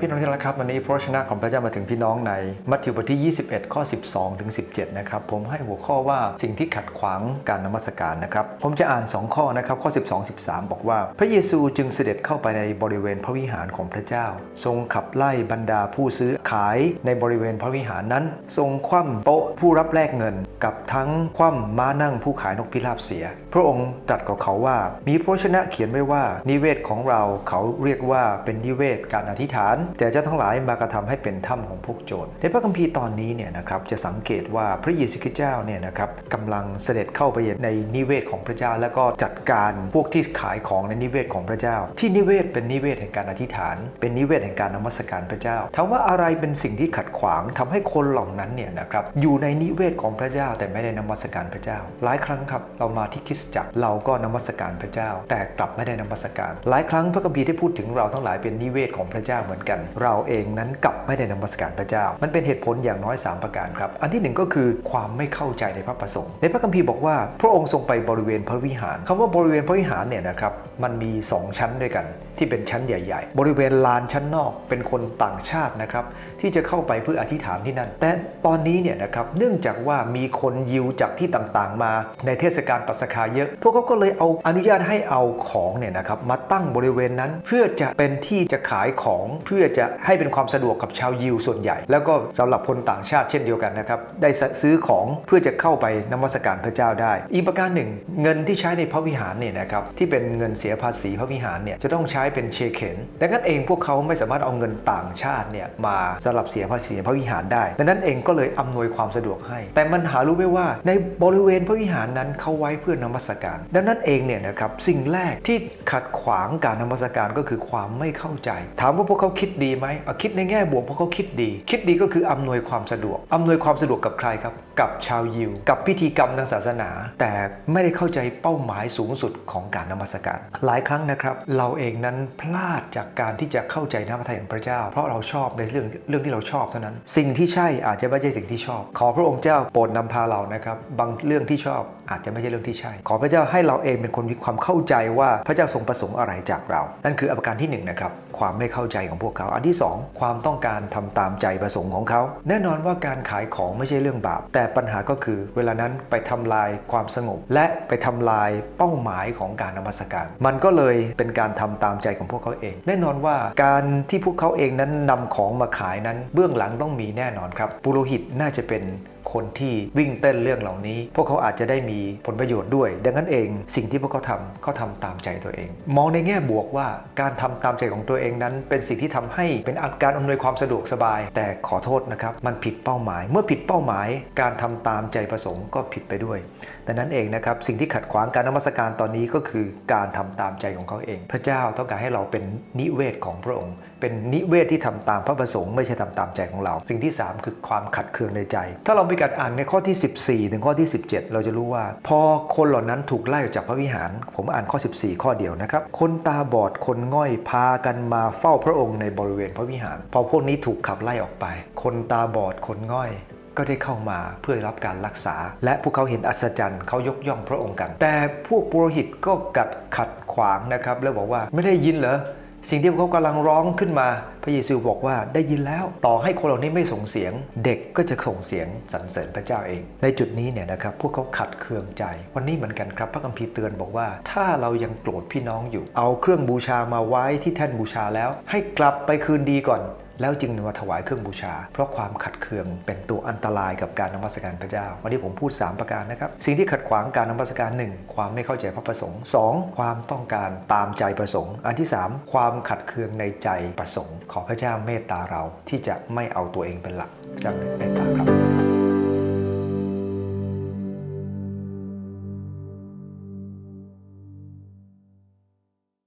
พี่น้องที่รักครับวันนี้พระชนะของพระเจ้ามาถึงพี่น้องในมัทธิวบทที่ 21 ข้อ 12 ถึง 17 นะครับ ผมให้หัวข้อว่าสิ่งที่ขัดขวางการนมัสการนะครับ ผมจะอ่าน 2 ข้อนะครับ ข้อ 12 13 บอกว่า พระเยซูจึงเสด็จเข้าไปในบริเวณพระวิหารของพระเจ้า ทรงขับไล่บรรดาผู้ซื้อขายในบริเวณพระวิหารนั้น ทรงคว่ำโต๊ะผู้รับแลกเงิน กับทั้งคว่ำม้านั่งผู้ขายนกพิราบเสีย พระองค์ตรัสกับเขาว่า มีพระชนะเขียนไว้ว่านิเวศของเราเขาเรียกว่าเป็นนิเวศการอธิษฐานแต่เจ้าทั้งหลายมากระทำให้เป็นถ้ำของพวกโจรในพระคัมภีร์ตอนนี้เนี่ยนะครับจะสังเกตว่าพระเยซูคริสต์เจ้าเนี่ยนะครับกำลังเสด็จเข้าไปในนิเวศของพระเจ้า แล้วก็จัดการพวกที่ขายของในนิเวศของพระเจ้า ที่นิเวศเป็นนิเวศแห่งการอธิษฐาน เป็นนิเวศแห่งการนมัสการพระเจ้าถามว่าอะไรเป็นสิ่งที่ขัดขวางทำให้คนเหล่านั้นเนี่ยนะครับอยู่ในนิเวศของพระเจ้า แต่ไม่ได้นมัสการพระเจ้า หลายครั้งครับเรามาที่คริสตจักรเราก็นมัสการพระเจ้า แต่กลับไม่ได้นมัสการ หลายครั้งพระคัมภีร์ได้พูดถึงเราทั้งหลายเป็นนิเวศของพระเจ้าเหมือนกันเราเองนั้นกลับไม่ได้นมัสการพระเจ้า มันเป็นเหตุผลอย่างน้อย 3 ประการครับ อันที่หนึ่งก็คือความไม่เข้าใจในพระประสงค์ ในพระคัมภีร์บอกว่า พระองค์ทรงไปบริเวณพระวิหารคำว่าบริเวณพระวิหารเนี่ยนะครับมันมี 2 ชั้นด้วยกัน ที่เป็นชั้นใหญ่ ๆ บริเวณลานชั้นนอกเป็นคนต่างชาตินะครับที่จะเข้าไปเพื่ออธิษฐานที่นั่น แต่ตอนนี้เนี่ยนะครับเนื่องจากว่ามีคนยิวจากที่ต่างๆ มาในเทศกาลปัสกาเยอะ พวกเขาก็เลยเอาอนุญาตให้เอาของเนี่ยนะครับมาตั้งบริเวณนั้นเพื่อจะเป็นที่จะขายของเพื่อจะให้เป็นความสะดวกกับชาวยิวส่วนใหญ่ แล้วก็สำหรับคนต่างชาติเช่นเดียวกันนะครับได้ซื้อของเพื่อจะเข้าไปนมัสการพระเจ้าได้ อีกประการหนึ่ง เงินที่ใช้ในพระวิหารเนี่ยนะครับที่เป็นเงินเสียภาษีพระวิหารเนี่ยจะต้องใช้เป็นเชเข็นดังนั้นเองพวกเขาไม่สามารถเอาเงินต่างชาติเนี่ยมาสำหรับเสียภาษีพระวิหารได้ ดังนั้นเองก็เลยอำนวยความสะดวกให้ แต่มันหารู้ไหมว่าในบริเวณพระวิหารนั้นเขาไว้เพื่อนมัสการ ดังนั้นเองเนี่ยนะครับสิ่งแรกที่ขัดขวางการนมัสการก็คือความไม่เข้าใจ ถามว่าพวกเขาคิดดีไหมคิดในแง่บวกพวกเขาคิดดี คิดดีก็คืออำนวยความสะดวกอำนวยความสะดวกกับใครครับ กับชาวยิว กับพิธีกรรมทางศาสนา แต่ไม่ได้เข้าใจเป้าหมายสูงสุดของการนมัสการ หลายครั้งนะครับ เราเองนั้นพลาดจากการที่จะเข้าใจน้ำพระทัยของพระเจ้า เพราะเราชอบในเรื่องเรื่องที่เราชอบเท่านั้น สิ่งที่ใช่อาจจะไม่ใช่สิ่งที่ชอบ ขอพระองค์เจ้าโปรดนำพาเรานะครับบางเรื่องที่ชอบอาจจะไม่ใช่เรื่องที่ใช่ ขอพระเจ้าให้เราเองเป็นคนมีความเข้าใจว่าพระเจ้าทรงประสงค์อะไรจากเรา นั่นคืออาการที่หนึ่งนะครับความไม่เข้าใจของพวกเขา อันที่สองความต้องการทำตามใจประสงค์ของเขา แน่นอนว่าการขายของไม่ใช่เรื่องบาป แต่ปัญหาก็คือเวลานั้นไปทำลายความสงบ และไปทำลายเป้าหมายของการนมัสการ มันก็เลยเป็นการทำตามใจของพวกเขาเอง แน่นอนว่าการที่พวกเขาเองนั้นนำของมาขายนั้น เบื้องหลังต้องมีแน่นอนครับปุโรหิตน่าจะเป็น คนที่วิ่งเต้นเรื่องเหล่านี้ พวกเขาอาจจะได้มีผลประโยชน์ด้วย ดังนั้นเองสิ่งที่พวกเขาทำเขาทำตามใจตัวเอง มองในแง่บวกว่าการทำตามใจของตัวเองนั้น เป็นสิ่งที่ทำให้เป็นอาการอำนวยความสะดวกสบาย แต่ขอโทษนะครับ มันผิดเป้าหมาย เมื่อผิดเป้าหมาย การทำตามใจประสงค์ก็ผิดไปด้วยดังนั้นเองนะครับสิ่งที่ขัดขวางการนมัสการตอนนี้ก็คือการทำตามใจของเขาเอง พระเจ้าต้องการให้เราเป็นนิเวศของพระองค์ เป็นนิเวศที่ทำตามพระประสงค์ไม่ใช่ทำตามใจของเรา สิ่งที่ 3 คือความขัดเคืองในใจ ถ้าเราไการอ่านในข้อที่ 14 ถึงข้อที่ 17 เราจะรู้ว่า พอคนเหล่านั้นถูกไล่ออกจากพระวิหาร ผมอ่านข้อ 14 ข้อเดียวนะครับ คนตาบอดคนง่อยพากันมาเฝ้าพระองค์ในบริเวณพระวิหาร พอพวกนี้ถูกขับไล่ออกไป คนตาบอดคนง่อยก็ได้เข้ามาเพื่อรับการรักษา และพวกเขาเห็นอัศจรรย์เขายกย่องพระองค์กัน แต่พวกปุโรหิตก็กัดขัดขวางนะครับ แล้วบอกว่าไม่ได้ยินเหรอ สิ่งที่พวกเขากำลังร้องขึ้นมา พระเยซูบอกว่าได้ยินแล้ว ต่อให้คนเหล่านี้ไม่ส่งเสียง เด็กก็จะส่งเสียงสรรเสริญพระเจ้าเอง ในจุดนี้เนี่ยนะครับพวกเขาขัดเคืองใจ วันนี้เหมือนกันครับพระคัมภีร์เตือนบอกว่า ถ้าเรายังโกรธพี่น้องอยู่ เอาเครื่องบูชามาไว้ที่แท่นบูชาแล้ว ให้กลับไปคืนดีก่อน แล้วจึงนำมาถวายเครื่องบูชา เพราะความขัดเคืองเป็นตัวอันตรายกับการนมัสการพระเจ้า วันนี้ผมพูด 3 ประการนะครับ สิ่งที่ขัดขวางการนมัสการ 1 ความไม่เข้าใจพระประสงค์ 2. ความต้องการตามใจประสงค์ อันที่ 3 ความขัดเคืองในใจประสงค์ ขอพระเจ้าเมตตาเราที่จะไม่เอาตัวเองเป็นหลักพระเจ้าเมตตาครับ